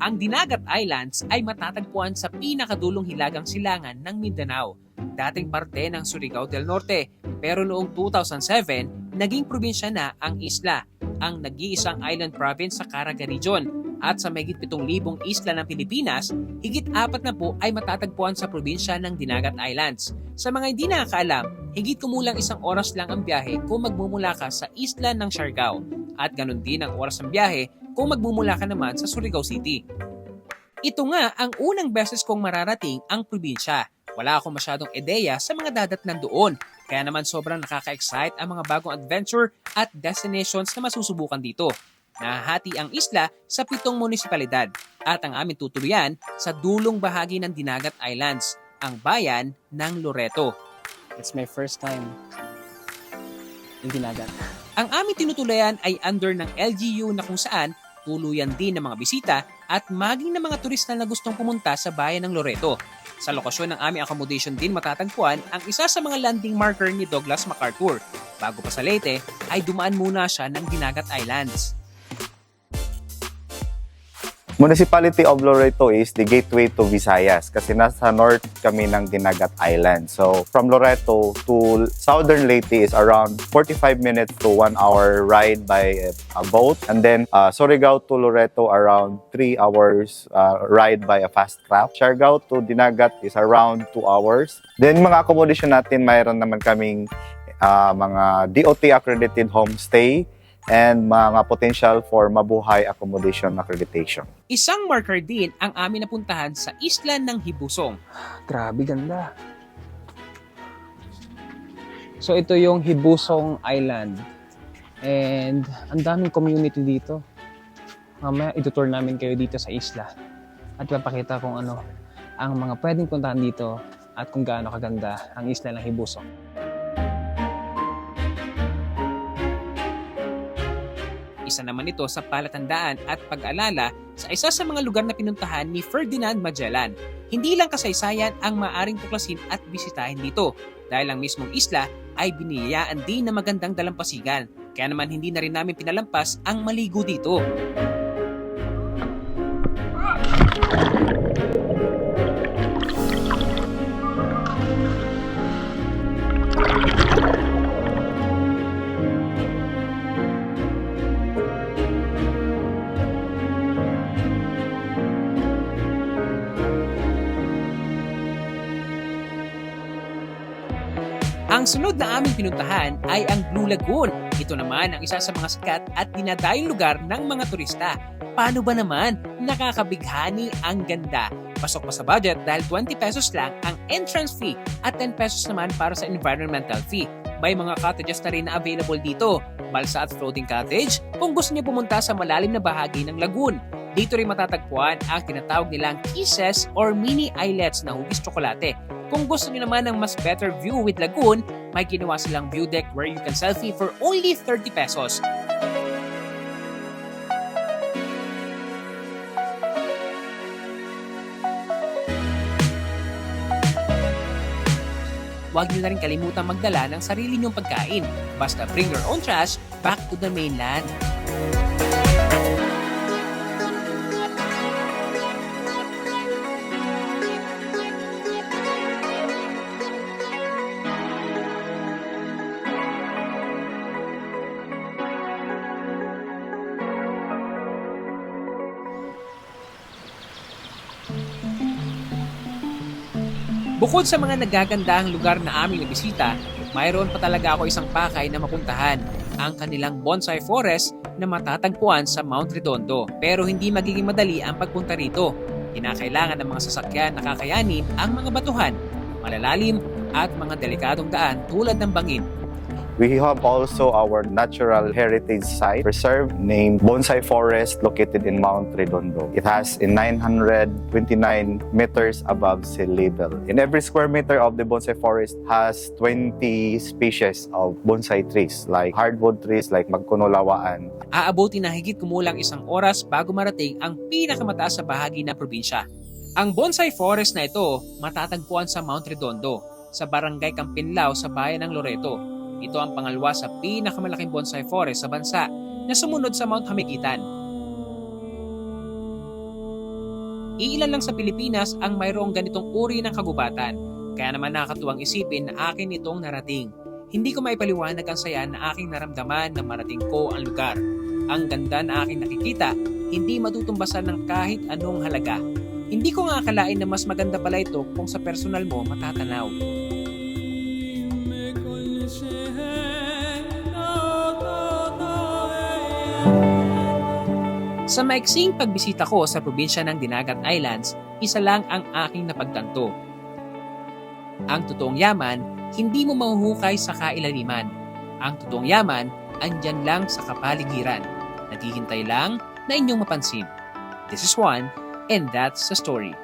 Ang Dinagat Islands ay matatagpuan sa pinakadulong hilagang silangan ng Mindanao, dating parte ng Surigao del Norte. Pero noong 2007, naging probinsya na ang isla, ang nag-iisang island province sa Caraga Region. At sa mahigit 7,000 isla ng Pilipinas, higit apat na po ay matatagpuan sa probinsya ng Dinagat Islands. Sa mga hindi nakakaalam, higit kumulang isang oras lang ang biyahe kung magmumula ka sa isla ng Siargao. At ganun din ang oras ng biyahe kung magmumula ka naman sa Surigao City. Ito nga ang unang beses kong mararating ang probinsya. Wala akong masyadong ideya sa mga dadatnan doon, kaya naman sobrang nakaka-excite ang mga bagong adventure at destinations na masusubukan dito. Nahahati ang isla sa pitong munisipalidad at ang aming tutuluyan sa dulong bahagi ng Dinagat Islands, ang bayan ng Loreto. It's my first time in Dinagat. Ang aming tinutulayan ay under ng LGU na kung saan tuluyan din ng mga bisita at maging ng mga turista na gustong pumunta sa bayan ng Loreto. Sa lokasyon ng aming accommodation din matatagpuan ang isa sa mga landing marker ni Douglas MacArthur. Bago pa sa Leyte, ay dumaan muna siya ng Dinagat Islands. Municipality of Loreto is the gateway to Visayas kasi nasa north kami ng Dinagat Island. So from Loreto to southern Leyte is around 45 minutes to 1 hour ride by a boat. And then uh, Surigao to Loreto around 3 hours uh, ride by a fast craft. Siargao to Dinagat is around 2 hours. Then mga accommodation natin, mayroon naman kaming uh, mga DOT accredited homestay and mga potential for mabuhay accommodation accreditation. Isang marker din ang amin napuntahan sa isla ng Hibusong. Grabe, ganda. So ito yung Hibusong Island. And ang daming community dito. Mamaya itutour namin kayo dito sa isla. At papakita kung ano ang mga pwedeng puntahan dito at kung gaano kaganda ang isla ng Hibusong. Isa naman ito sa palatandaan at pag-alala sa isa sa mga lugar na pinuntahan ni Ferdinand Magellan. Hindi lang kasaysayan ang maaring tuklasin at bisitahin dito dahil ang mismong isla ay biniyayaan din na magandang dalampasigan. Kaya naman hindi na rin namin pinalampas ang maligo dito. Ang sunod na aming pinuntahan ay ang Blue Lagoon. Ito naman ang isa sa mga sikat at dinadayong lugar ng mga turista. Paano ba naman? Nakakabighani ang ganda. Pasok pa sa budget dahil 20 pesos lang ang entrance fee at 10 pesos naman para sa environmental fee. May mga cottages na rin na available dito. Balsa at floating cottage kung gusto niyo pumunta sa malalim na bahagi ng lagoon. Dito rin matatagpuan ang tinatawag nilang kisses or mini islets na hugis tsokolate. Kung gusto niyo naman ng mas better view with lagoon, may ginawa silang view deck where you can selfie for only 30 pesos. Huwag niyo na rin kalimutan magdala ng sarili niyong pagkain. Basta bring your own trash back to the mainland. Bukod sa mga nagagandahang lugar na aming nabisita, mayroon pa talaga ako isang pakay na mapuntahan, ang kanilang bonsai forest na matatagpuan sa Mount Redondo. Pero hindi magiging madali ang pagpunta rito. Kinakailangan ng mga sasakyan na kakayanin ang mga batuhan, malalalim at mga delikadong daan tulad ng bangin We have also our natural heritage site reserve named Bonsai Forest located in Mount Redondo. It has a 929 meters above sea level. In every square meter of the bonsai forest has 20 species of bonsai trees like hardwood trees like magkunulawaan. aabuti na higit kumulang isang oras bago marating ang pinakamataas sa bahagi ng probinsya. Ang bonsai forest na ito matatagpuan sa Mount Redondo, sa barangay Campinlao sa bayan ng Loreto. Ito ang pangalawa sa pinakamalaking bonsai forest sa bansa na sumunod sa Mount Hamikitan. Iilan lang sa Pilipinas ang mayroong ganitong uri ng kagubatan. Kaya naman nakakatuwang isipin na akin itong narating. Hindi ko maipaliwanag ang saya na aking naramdaman na marating ko ang lugar. Ang ganda na aking nakikita, hindi matutumbasan ng kahit anong halaga. Hindi ko nga akalain na mas maganda pala ito kung sa personal mo matatanaw. Sa maiksing pagbisita ko sa probinsya ng Dinagat Islands, isa lang ang aking napagtanto. Ang totoong yaman, hindi mo mahuhukay sa kailaliman. Ang totoong yaman, andyan lang sa kapaligiran. Naghihintay lang na inyong mapansin. This is one, and that's the story.